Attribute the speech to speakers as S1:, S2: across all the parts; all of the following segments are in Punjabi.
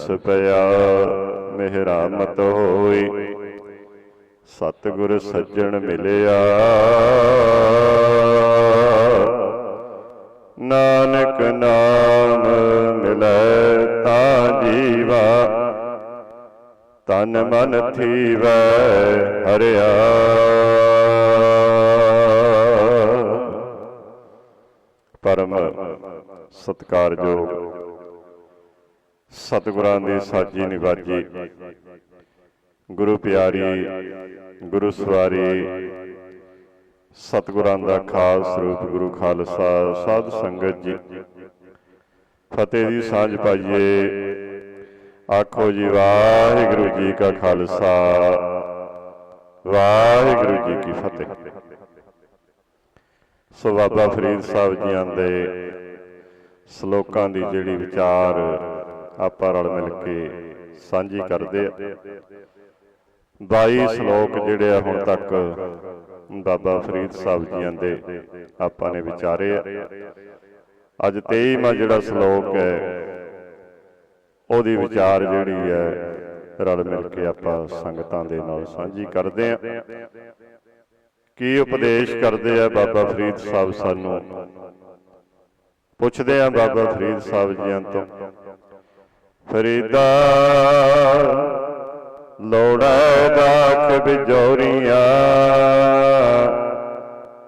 S1: ਤਰਸ ਪਿਆ ਮਿਹਰਾਮਤ ਹੋਈ। ਸਤਿਗੁਰ ਸੱਜਣ ਮਿਲਿਆ। ਨਾਨਕ ਨਾਮ ਮਿਲੈ ਤਾਂ ਜੀਵਾ। ਤਨ ਮਨ ਥੀਵੈ ਹਰਿਆ। ਪਰਮ ਸਤਕਾਰਯੋਗ ਸਤਿਗੁਰਾਂ ਦੀ ਸਾਜੀ ਨਿਵਾਜੀ। ਗੁਰੂ ਪਿਆਰੀ, ਗੁਰੂ ਸਵਾਰੀ, ਸਤਿਗੁਰਾਂ ਦਾ ਖਾਸ ਰੂਪ ਗੁਰੂ ਖਾਲਸਾ ਸਾਧ ਸੰਗਤ ਜੀ। ਫਤਿਹ ਦੀ ਸਾਂਝ ਪਾਈਏ। ਆਖੋ ਜੀ, ਵਾਹਿਗੁਰੂ ਜੀ ਕਾ ਖਾਲਸਾ। ਵਾਹਿਗੁਰੂ ਜੀ ਕੀ ਫਤਿਹ। ਸੋ ਬਾਬਾ ਫਰੀਦ ਸਾਹਿਬ ਜੀਆਂ ਦੇ ਸ਼ਲੋਕਾਂ ਦੀ ਜਿਹੜੀ ਵਿਚਾਰ ਆਪਾਂ ਰਲ ਮਿਲ ਕੇ ਸਾਂਝੀ ਕਰਦੇ ਆ। 22 ਸ਼ਲੋਕ ਜਿਹੜੇ ਆ ਹੁਣ ਤੱਕ ਬਾਬਾ ਫਰੀਦ ਸਾਹਿਬ ਜੀਆਂ ਦੇ ਆਪਾਂ ਨੇ ਵਿਚਾਰੇ ਆ। ਅੱਜ 23ਵਾਂ ਜਿਹੜਾ ਸ਼ਲੋਕ ਹੈ, ਉਹਦੀ ਵਿਚਾਰ ਜਿਹੜੀ ਹੈ, ਰਲ ਮਿਲ ਕੇ ਆਪਾਂ ਸੰਗਤਾਂ ਦੇ ਨਾਲ ਸਾਂਝੀ ਕਰਦੇ ਆ। ਕੀ ਉਪਦੇਸ਼ ਕਰਦੇ ਆ ਬਾਬਾ ਫਰੀਦ ਸਾਹਿਬ ਸਾਨੂੰ? ਪੁੱਛਦੇ ਆ ਬਾਬਾ ਫਰੀਦ ਸਾਹਿਬ ਜੀਆਂ ਤੋਂ। ਫਰੀਦਾ ਲੋੜਾ ਦਾਖ ਬਿਜੋਰੀਆਂ,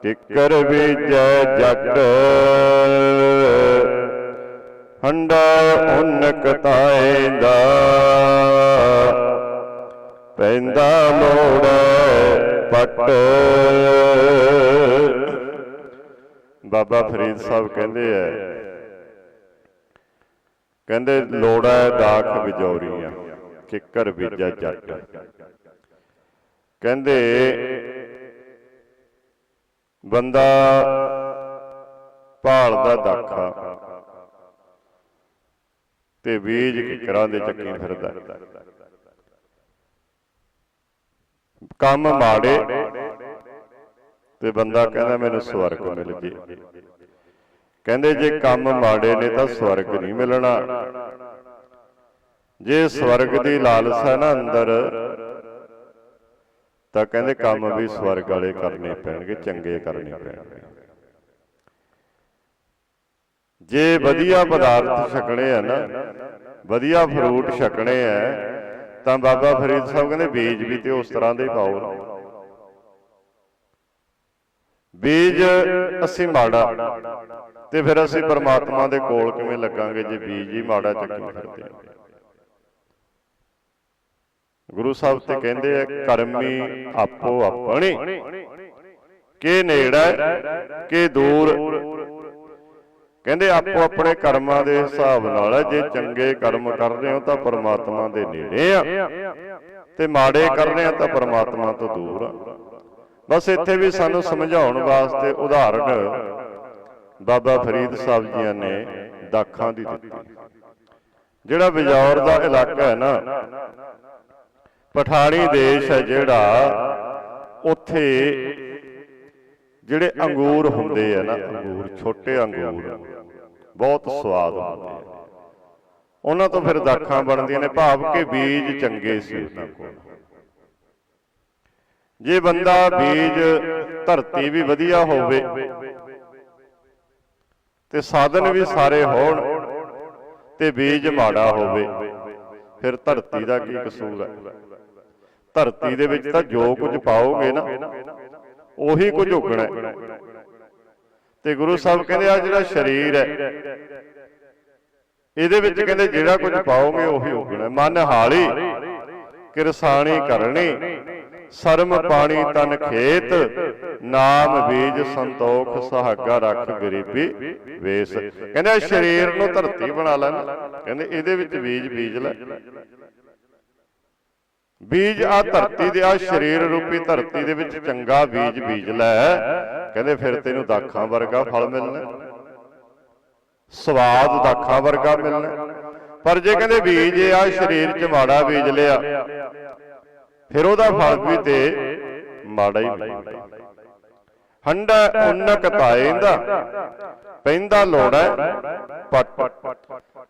S1: ਕਿੱਕਰ ਬੀਜੈ ਜੱਟ। ਹੰਡਾ ਉਨਕ ਤਾਏਂਦਾ ਪੈਂਦਾ ਲੋੜੈ ਪੱਟ। ਬਾਬਾ ਫਰੀਦ ਸਾਹਿਬ ਕਹਿੰਦੇ ਐ ਕਹਿੰਦੇ ਲੋੜਾ ਦਾਖ ਬਿਜੋਰੀਆਂ ਕਿੱਕਰ ਬੀਜਾ ਜੱਟ। ਕਹਿੰਦੇ ਬੰਦਾ ਭਾਲਦਾ ਦਾਖਾ ਤੇ ਬੀਜ ਕਿਕਰਾਂ ਦੇ ਚੱਕੀ ਫਿਰਦਾ। ਕੰਮ ਮਾੜੇ ਤੇ ਬੰਦਾ ਕਹਿੰਦਾ ਮੈਨੂੰ ਸਵਰਗ ਮਿਲ ਜੇ। ਕਹਿੰਦੇ ਜੇ ਕੰਮ ਮਾੜੇ ਨੇ ਤਾਂ ਸਵਰਗ ਨਹੀਂ ਮਿਲਣਾ। ਜੇ ਸਵਰਗ ਦੀ ਲਾਲਸਾ ਹੈ ਨਾ ਅੰਦਰ ਤਾਂ ਕਹਿੰਦੇ ਕੰਮ ਵੀ ਸਵਰਗ ਵਾਲੇ ਕਰਨੇ ਪੈਣਗੇ ਚੰਗੇ ਕਰਨੇ ਪੈਣਗੇ। ਜੇ ਵਧੀਆ ਪਦਾਰਥ ਛਕਣੇ ਆ ਨਾ ਵਧੀਆ ਫਰੂਟ ਛਕਣੇ ਆ ਤਾਂ ਬਾਬਾ ਫਰੀਦ ਸਾਹਿਬ ਕਹਿੰਦੇ ਬੀਜ ਵੀ ਤੇ ਉਸ ਤਰ੍ਹਾਂ ਦੇ ਪਾਓ। ਬੀਜ ਅਸੀਂ ਮਾੜਾ ਤੇ ਫਿਰ ਅਸੀਂ ਪਰਮਾਤਮਾ ਦੇ ਕੋਲ ਕਿਵੇਂ ਲੱਗਾਂਗੇ ਜੇ ਬੀਜ ਹੀ ਮਾੜਾ ਚੱਕੀ ਫਿਰਦੇ ਗੁਰੂ ਸਾਹਿਬ ਤੇ ਕਹਿੰਦੇ ਆ, ਕਰਮੀ ਆਪੋ ਆਪਣੇ, ਕੇ ਨੇੜਾ ਕੇ ਦੂਰ ਕਹਿੰਦੇ, ਆਪੋ ਆਪਣੇ ਕਰਮਾਂ ਦੇ ਹਿਸਾਬ ਨਾਲ ਜੇ ਚੰਗੇ ਕਰਮ ਕਰ ਰਹੇ ਹੋ ਤਾਂ ਪਰਮਾਤਮਾ ਦੇ ਨੇੜੇ ਆ, ਤੇ ਮਾੜੇ ਕਰ ਰਹੇ ਆ ਤਾਂ ਪਰਮਾਤਮਾ ਤੋਂ ਦੂਰ ਆ। ਬਸ ਇੱਥੇ ਵੀ ਸਾਨੂੰ ਸਮਝਾਉਣ ਵਾਸਤੇ ਉਦਾਹਰਣ ਬਾਬਾ ਫਰੀਦ ਸਾਹਿਬ ਜੀਆਂ ਨੇ ਦਾਖਾਂ ਦੀ ਦਿੱਤੀ। ਜਿਹੜਾ ਬਿਜੌਰ ਦਾ ਇਲਾਕਾ ਹੈ ਨਾ, ਪਠਾਣੀ ਦੇਸ਼ ਹੈ ਜਿਹੜਾ, ਉੱਥੇ ਜਿਹੜੇ ਅੰਗੂਰ ਹੁੰਦੇ ਆ ਨਾ, ਅੰਗੂਰ, ਛੋਟੇ ਅੰਗੂਰ, ਬਹੁਤ ਸਵਾਦ ਹੁੰਦੇ ਆ। ਉਹਨਾਂ ਤੋਂ ਫਿਰ ਦਾਖਾਂ ਬਣਦੀਆਂ ਨੇ, ਭਾਵ ਕਿ ਬੀਜ ਚੰਗੇ ਸੀ ਉਹਨਾਂ ਕੋਲ। ਜੇ ਬੰਦਾ ਬੀਜ, ਧਰਤੀ ਵੀ ਵਧੀਆ ਹੋਵੇ ਤੇ ਸਾਧਨ ਵੀ ਸਾਰੇ ਹੋਣ ਤੇ ਬੀਜ ਮਾੜਾ ਹੋਵੇ। ਫਿਰ ਧਰਤੀ ਦਾ ਕੀ ਕਸੂਰ ਹੈ? ਧਰਤੀ ਦੇ ਵਿੱਚ ਤਾਂ ਜੋ ਕੁਝ ਪਾਓਗੇ ਨਾ ਉਹੀ ਕੁਝ ਉਗਣਾ ਹੈ। ਤੇ ਗੁਰੂ ਸਾਹਿਬ ਕਹਿੰਦੇ ਆ ਜਿਹੜਾ ਸਰੀਰ ਹੈ ਇਹਦੇ ਵਿੱਚ ਕਹਿੰਦੇ ਜਿਹੜਾ ਕੁਝ ਪਾਓਗੇ ਉਹੀ ਉਗਣਾ। ਮਨ ਹਾਲੀ ਕਿਰਸਾਣੀ ਕਰਨੀ। ਸਰਮ ਪਾਣੀ ਤਨ ਖੇਤ ਨਾਮ ਬੀਜ ਸੰਤੋਖ ਸੁਹਾਗਾ ਰੱਖ ਗਰੀਬੀ ਵੇਸ। ਕਹਿੰਦੇ ਸਰੀਰ ਨੂੰ ਧਰਤੀ ਬਣਾ ਲੈ ਕਹਿੰਦੇ ਇਹਦੇ ਵਿੱਚ ਬੀਜ ਬੀਜ ਲੈ। ਬੀਜ ਆ ਧਰਤੀ ਦੇ ਆ ਸਰੀਰ ਰੂਪੀ ਧਰਤੀ ਦੇ ਵਿੱਚ ਚੰਗਾ ਬੀਜ ਬੀਜ ਲੈ। ਕਹਿੰਦੇ ਫਿਰ ਤੈਨੂੰ ਦਾਖਾਂ ਵਰਗਾ ਫਲ ਮਿਲਣਾ। ਸਵਾਦ ਦਾਖਾਂ ਵਰਗਾ ਮਿਲਣਾ। ਪਰ ਜੇ ਕਹਿੰਦੇ ਬੀਜ ਆ ਸਰੀਰ 'ਚ ਮਾੜਾ ਬੀਜ ਲਿਆ। ਫਿਰ ਉਹਦਾ ਫਲ ਵੀ ਤੇ ਮਾੜਾ ਹੀ ਮਿਲਦਾ ਹੰਡਾ ਉਨਕ ਤਾਏਂਦਾ ਪੈਂਦਾ ਲੋੜਾ ਪਟ।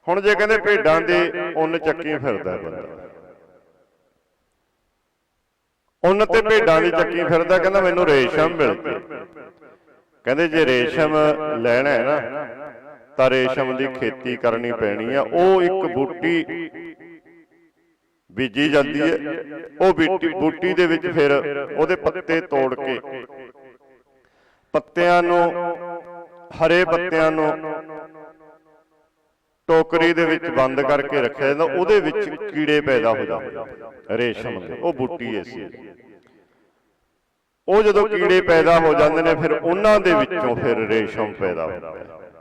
S1: ਹੁਣ ਜੇ ਕਹਿੰਦੇ ਭੇਡਾਂ ਦੇ ਉੱਨ ਚੱਕੀ ਫਿਰਦਾ ਬੰਦਾ। ਉੱਨ ਤੇ ਭੇਡਾਂ ਦੀ ਚੱਕੀ ਫਿਰਦਾ, ਕਹਿੰਦਾ ਮੈਨੂੰ ਰੇਸ਼ਮ ਮਿਲ ਗਈ। ਕਹਿੰਦੇ ਜੇ ਰੇਸ਼ਮ ਲੈਣਾ ਹੈ ਨਾ, ਤਾਂ ਰੇਸ਼ਮ ਦੀ ਖੇਤੀ ਕਰਨੀ ਪੈਣੀ ਆ, ਉਹ ਇੱਕ ਬੂਟੀ ਬੀਜੀ ਜਾਂਦੀ ਹੈ ਉਹ ਬੀਟੀ ਬੂਟੀ ਦੇ ਵਿੱਚ ਫਿਰ ਉਹਦੇ ਪੱਤੇ ਤੋੜ ਕੇ। ਪੱਤਿਆਂ ਨੂੰ, ਹਰੇ ਪੱਤਿਆਂ ਨੂੰ ਟੋਕਰੀ ਦੇ ਵਿੱਚ ਬੰਦ ਕਰਕੇ ਰੱਖਿਆ ਜਾਂਦਾ, ਉਹਦੇ ਵਿੱਚ ਕੀੜੇ ਪੈਦਾ ਹੋ ਜਾਂਦੇ ਰੇਸ਼ਮ ਦੇ, ਉਹ ਬੂਟੀ ਐਸੀ ਉਹ ਜਦੋਂ ਕੀੜੇ ਪੈਦਾ ਹੋ ਜਾਂਦੇ ਨੇ, ਫਿਰ ਉਹਨਾਂ ਦੇ ਵਿੱਚੋਂ ਫਿਰ ਰੇਸ਼ਮ ਪੈਦਾ ਹੁੰਦਾ ਹੈ।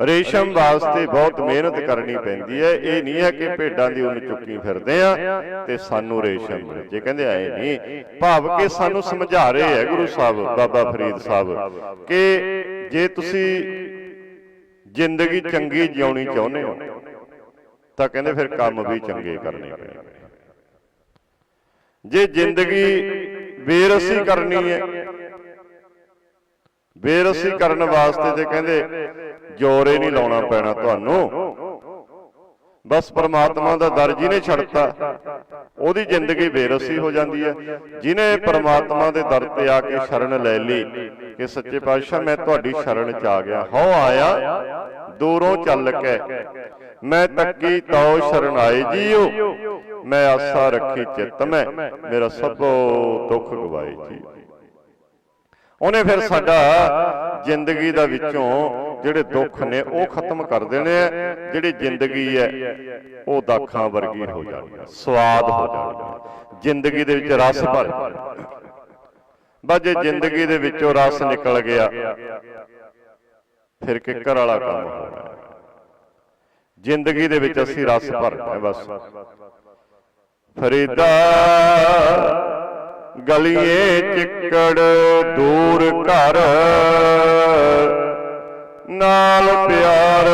S1: ਰੇਸ਼ਮ ਵਾਸਤੇ ਬਹੁਤ ਮਿਹਨਤ ਕਰਨੀ ਪੈਂਦੀ ਹੈ। ਇਹ ਨਹੀਂ ਹੈ ਕਿ ਭੇਡਾਂ ਦੀ ਉੱਨ ਚੁੱਕੀ ਫਿਰਦੇ ਆ ਤੇ ਸਾਨੂੰ ਰੇਸ਼ਮ ਮਿਲੇ। ਜੇ ਕਹਿੰਦੇ ਆਏ ਨਹੀਂ ਭਾਵ ਕਿ ਸਾਨੂੰ ਸਮਝਾ ਰਹੇ ਹੈ ਗੁਰੂ ਸਾਹਿਬ ਬਾਬਾ ਫਰੀਦ ਸਾਹਿਬ ਕਿ ਜੇ ਤੁਸੀਂ ਜ਼ਿੰਦਗੀ ਚੰਗੀ ਜਿਉਣੀ ਚਾਹੁੰਦੇ ਹੋ ਤਾਂ ਕਹਿੰਦੇ ਫਿਰ ਕੰਮ ਵੀ ਚੰਗੇ ਕਰਨੇ ਪੈਣਗੇ। ਜੇ ਜ਼ਿੰਦਗੀ ਬੇਰਸੀ ਕਰਨੀ ਹੈ ਬੇਰਸੀ ਕਰਨ ਵਾਸਤੇ ਤੇ ਕਹਿੰਦੇ ਜੋਰੇ ਨਹੀਂ ਲਾਉਣਾ ਪੈਣਾ ਤੁਹਾਨੂੰ। ਬਸ ਪ੍ਰਮਾਤਮਾ ਦਾ ਦਰ ਜਿਹਨੇ ਛੱਡਤਾ ਉਹਦੀ ਜ਼ਿੰਦਗੀ ਬੇਰਸੀ ਹੋ ਜਾਂਦੀ ਹੈ। ਜਿਹਨੇ ਪ੍ਰਮਾਤਮਾ ਦੇ ਦਰ ਤੇ ਆ ਕੇ ਸ਼ਰਨ ਲੈ ਲਈ ਕਿ ਸੱਚੇ ਪਾਤਸ਼ਾਹ ਮੈਂ ਤੁਹਾਡੀ ਸ਼ਰਨ ਚ ਆ ਗਿਆ। ਹੋ ਆਇਆ ਦੂਰੋਂ ਚੱਲ ਕੇ। ਮੈਂ ਤੱਕੀ ਤਉ ਸ਼ਰਨ ਆਏ ਜੀਓ। ਮੈਂ ਆਸਾ ਰੱਖੀ ਚਿੱਤ ਮੈਂ। ਮੇਰਾ ਸਭੋ ਦੁੱਖ ਗਵਾਏ ਜੀ। ਉਹਨੇ ਫਿਰ ਸਾਡਾ ਜ਼ਿੰਦਗੀ ਦਾ ਵਿੱਚੋਂ ਜਿਹੜੇ ਦੁੱਖ ਨੇ ਉਹ ਖਤਮ ਕਰ ਦੇਣੇ ਆ ਜਿਹੜੀ ਜ਼ਿੰਦਗੀ ਹੈ ਉਹ ਦਾਖਾਂ ਵਰਗੀ ਹੋ ਜਾਣੀ ਹੈ ਸਵਾਦ ਹੋ ਜਾਣੀ ਹੈ ਜ਼ਿੰਦਗੀ ਦੇ ਵਿੱਚ ਰਸ ਭਰ ਬਸ ਜੇ ਜ਼ਿੰਦਗੀ ਦੇ ਵਿੱਚੋਂ ਰਸ ਨਿਕਲ ਗਿਆ ਫਿਰ ਕਿੱਕਰ ਵਾਲਾ ਕੰਮ ਹੋਣਾ। ਜ਼ਿੰਦਗੀ ਦੇ ਵਿੱਚ ਅਸੀਂ ਰਸ ਭਰਨਾ ਹੈ ਬਸ। ਫਰੀਦਾ ਗਲੀਏ ਚਿੱਕੜ ਦੂਰ ਘਰ। ਨਾਲ ਪਿਆਰ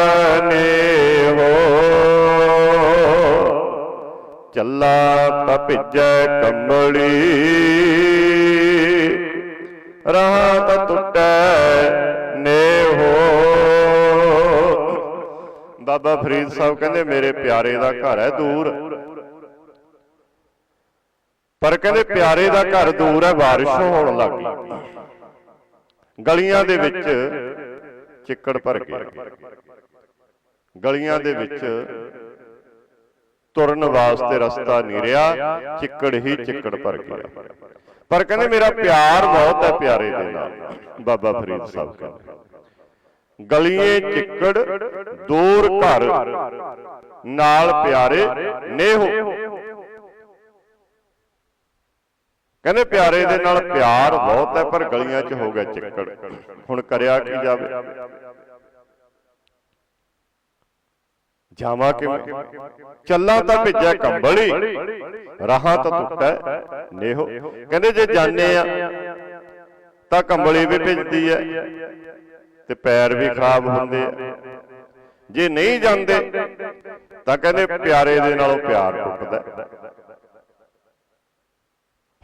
S1: ਨੇ ਹੋ ਚੱਲਾ ਤਾਂ ਭਿੱਜੈ ਕੰਬਲੀ। ਰਾਹ ਤਾਂ ਟੁੱਟੈ ਨੇ ਹੋ ਬਾਬਾ ਫਰੀਦ ਸਾਹਿਬ ਕਹਿੰਦੇ, ਮੇਰੇ ਪਿਆਰੇ ਦਾ ਘਰ ਹੈ ਦੂਰ। ਪਰ ਕਹਿੰਦੇ ਪਿਆਰੇ ਦਾ ਘਰ ਦੂਰ ਹੈ ਬਾਰਿਸ਼ ਹੋਣ ਲੱਗ ਗਲੀਆਂ ਦੇ ਵਿੱਚ ਚਿੱਕੜ ਭਰ ਗਏ ਗਲੀਆਂ ਦੇ ਵਿੱਚ ਤੁਰਨ ਵਾਸਤੇ ਰਸਤਾ ਨਹੀਂ ਰਿਹਾ ਚਿੱਕੜ ਹੀ ਚਿੱਕੜ ਭਰ ਗਿਆ। ਪਰ ਕਹਿੰਦੇ ਮੇਰਾ ਪਿਆਰ ਬਹੁਤ ਹੈ ਪਿਆਰੇ ਦੇ ਨਾਲ। ਬਾਬਾ ਫਰੀਦ ਸਾਹਿਬ ਕਹਿੰਦੇ ਗਲੀਏ ਚਿੱਕੜ ਦੂਰ ਘਰ ਨਾਲ ਪਿਆਰੇ ਨੇਹੋ ਕਹਿੰਦੇ ਪਿਆਰੇ ਦੇ ਨਾਲ ਪਿਆਰ ਬਹੁਤ ਹੈ ਪਰ ਗਲੀਆਂ 'ਚ ਹੋ ਗਿਆ ਚਿੱਕੜ। ਹੁਣ ਕਰਿਆ ਕੀ ਜਾਵੇ? ਜਾਵਾਂ? ਕਿਵੇਂ? ਚੱਲਾਂ ਤਾਂ ਭਿੱਜਿਆ ਕੰਬਲੀ। ਰਾਹਾਂ ਤਾਂ ਟੁੱਟੈ ਨੇਹੋ। ਕਹਿੰਦੇ ਜੇ ਜਾਣੇ ਆ ਤਾਂ ਕੰਬਲੀ ਵੀ ਭਿੱਜਦੀ ਹੈ ਤੇ ਪੈਰ ਵੀ ਖਰਾਬ ਹੁੰਦੇ ਆ। ਜੇ ਨਹੀਂ ਜਾਂਦੇ ਤਾਂ ਕਹਿੰਦੇ ਪਿਆਰੇ ਦੇ ਨਾਲੋਂ ਪਿਆਰ ਟੁੱਟਦਾ।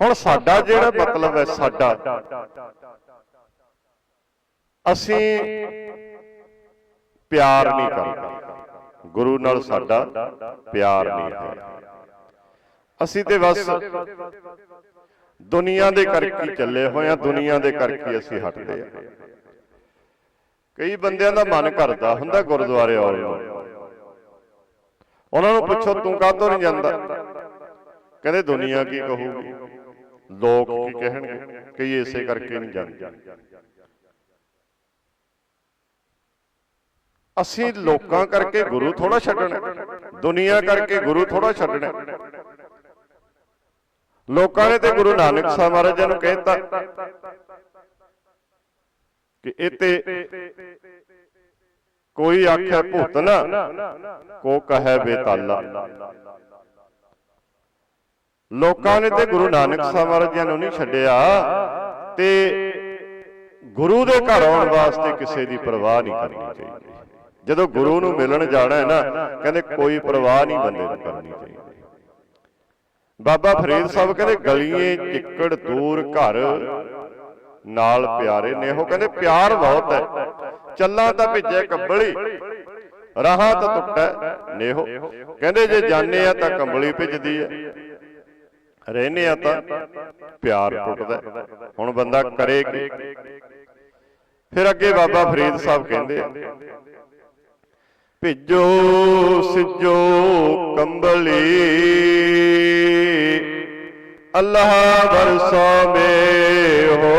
S1: ਹੁਣ ਸਾਡਾ ਜਿਹੜਾ ਮਤਲਬ ਹੈ ਸਾਡਾ। ਅਸੀਂ ਪਿਆਰ ਨਹੀਂ ਕਰਦੇ। ਗੁਰੂ ਨਾਲ ਸਾਡਾ ਪਿਆਰ ਨਹੀਂ ਹੈ। ਅਸੀਂ ਤੇ ਬਸ ਦੁਨੀਆ ਦੇ ਕਰਕੇ ਚੱਲੇ ਹੋਏ ਆ ਦੁਨੀਆ ਦੇ ਕਰਕੇ ਅਸੀਂ ਹਟਦੇ ਆ ਕਈ ਬੰਦਿਆਂ ਦਾ ਮਨ ਕਰਦਾ ਹੁੰਦਾ ਗੁਰਦੁਆਰੇ ਆਉਣ ਨੂੰ। ਉਹਨਾਂ ਨੂੰ ਪੁੱਛੋ, ਤੂੰ ਕਾਹਤੋਂ ਨਹੀਂ ਜਾਂਦਾ? ਕਹਿੰਦੇ, ਦੁਨੀਆ ਕੀ ਕਹੂਗੀ? ਲੋਕ ਕੀ ਕਹਿਣਗੇ? ਕਈ ਇਸੇ ਕਰਕੇ ਨਹੀਂ ਜਾਂਦੇ ਅਸੀਂ ਲੋਕਾਂ ਕਰਕੇ ਗੁਰੂ ਥੋੜਾ ਛੱਡਣਾ ਦੁਨੀਆ ਕਰਕੇ ਗੁਰੂ ਥੋੜਾ ਛੱਡਣਾ ਲੋਕਾਂ ਨੇ ਤੇ ਗੁਰੂ ਨਾਨਕ ਸਾਹਿਬ ਮਹਾਰਾਜ ਜੀ ਨੂੰ ਕਹਿਤਾ ਕਿ ਇਹ ਤੇ ਕੋਈ ਆਖੇ ਭੂਤ ਨਾ, ਕੋ ਕਹੈ ਬੇਤਾਲਾ। ਲੋਕਾਂ ਨੇ ਤੇ ਗੁਰੂ ਨਾਨਕ ਸਾਹਿਬ ਮਹਾਰਾਜ ਜੀ ਨੂੰ ਨਹੀਂ ਛੱਡਿਆ। ਤੇ ਗੁਰੂ ਦੇ ਘਰ ਆਉਣ ਵਾਸਤੇ ਕਿਸੇ ਦੀ ਪਰਵਾਹ ਨਹੀਂ ਕਰਨੀ ਚਾਹੀਦੀ। ਜਦੋਂ ਗੁਰੂ ਨੂੰ ਮਿਲਣ ਜਾਣਾ ਹੈ ਨਾ ਕਹਿੰਦੇ ਕੋਈ ਪਰਵਾਹ ਨਹੀਂ ਬੰਦੇ ਨੂੰ ਕਰਨੀ ਚਾਹੀਦੀ। ਬਾਬਾ ਫਰੀਦ ਸਾਹਿਬ ਕਹਿੰਦੇ ਗਲੀਏ ਚਿੱਕੜ ਦੂਰ ਘਰ ਨਾਲ ਪਿਆਰੇ ਨੇ। ਉਹ ਕਹਿੰਦੇ ਪਿਆਰ ਬਹੁਤ ਹੈ। ਚੱਲਾਂ ਤਾਂ ਭਿੱਜੇ ਕੰਬਲੀ। ਰਾਹਾਂ ਤਾਂ ਟੁੱਟੈ ਨੇਹੋ। ਕਹਿੰਦੇ ਜੇ ਜਾਣੇ ਆ ਤਾਂ ਕੰਬਲੀ ਭਿੱਜਦੀ ਹੈ। ਰਹਿਨੇ ਆ ਤਾਂ ਪਿਆਰ ਟੁੱਟਦਾ ਹੁਣ ਬੰਦਾ ਕਰੇ ਕੀ? ਫਿਰ ਅੱਗੇ ਬਾਬਾ ਫਰੀਦ ਸਾਹਿਬ ਕਹਿੰਦੇ ਆ, ਭਿੱਜੋ, ਸਿੱਜੋ ਕੰਬਲੀ, ਅੱਲਾਹ ਵਰਸਾਵੇ ਹੋ।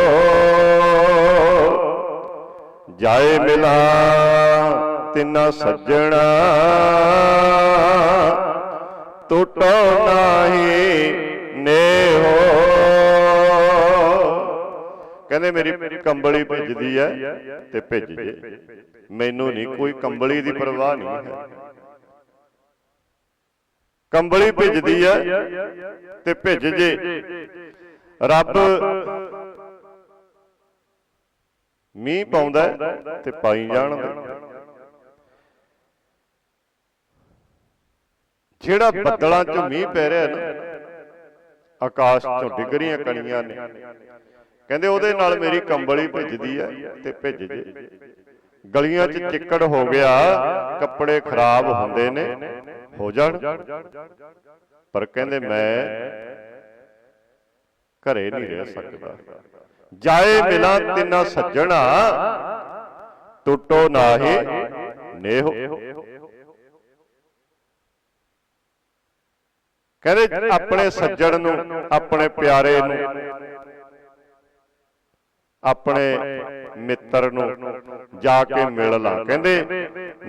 S1: ਜਾਏ ਮਿਲਾ ਤਿੰਨਾ ਸੱਜਣਾ, ਟੁੱਟੋ ਨਾਹੀ ਨੇਹੋ ਕਹਿੰਦੇ ਮੇਰੀ ਕੰਬਲੀ ਭਿੱਜਦੀ ਐ ਤੇ ਭਿੱਜ ਜੇ ਮੈਨੂੰ ਨਹੀਂ ਕੋਈ ਕੰਬਲੀ ਦੀ ਪਰਵਾਹ ਨਹੀਂ ਹੈ। ਕੰਬਲੀ ਭਿੱਜਦੀ ਐ ਤੇ ਭਿੱਜ ਜੇ ਰੱਬ ਮੀਂਹ ਪਾਉਂਦਾ ਹੈ ਤੇ ਪਾਈ ਜਾਣਦਾ ਜਿਹੜਾ ਬੱਦਲਾਂ 'ਚ ਮੀਂਹ ਪੈ ਰਿਹਾ ਨਾ ਆਕਾਸ਼ 'ਚੋਂ ਡਿੱਗ ਕਣੀਆਂ ਨੇ। ਕਹਿੰਦੇ ਉਹਦੇ ਨਾਲ ਮੇਰੀ ਕੰਬਲੀ ਭਿੱਜਦੀ ਹੈ ਤੇ ਭਿੱਜ ਜੇ। ਗਲੀਆਂ 'ਚ ਚਿੱਕੜ ਹੋ ਗਿਆ ਕੱਪੜੇ ਖਰਾਬ ਹੁੰਦੇ ਨੇ ਹੋ ਜਾਣ। ਪਰ ਕਹਿੰਦੇ ਮੈਂ ਘਰੇ ਨਹੀਂ ਰਹਿ ਸਕਦਾ। ਜਾਏ ਮਿਲਾਂ ਤਿੰਨਾ ਸੱਜਣਾ ਟੁੱਟੋ ਨਾਹੀ। ਨੇਹੋ। ਕਹਿੰਦੇ ਆਪਣੇ ਸੱਜਣ ਨੂੰ ਆਪਣੇ ਪਿਆਰੇ ਨੂੰ ਆਪਣੇ ਮਿੱਤਰ ਨੂੰ ਜਾ ਕੇ ਮਿਲ ਲਾ। ਕਹਿੰਦੇ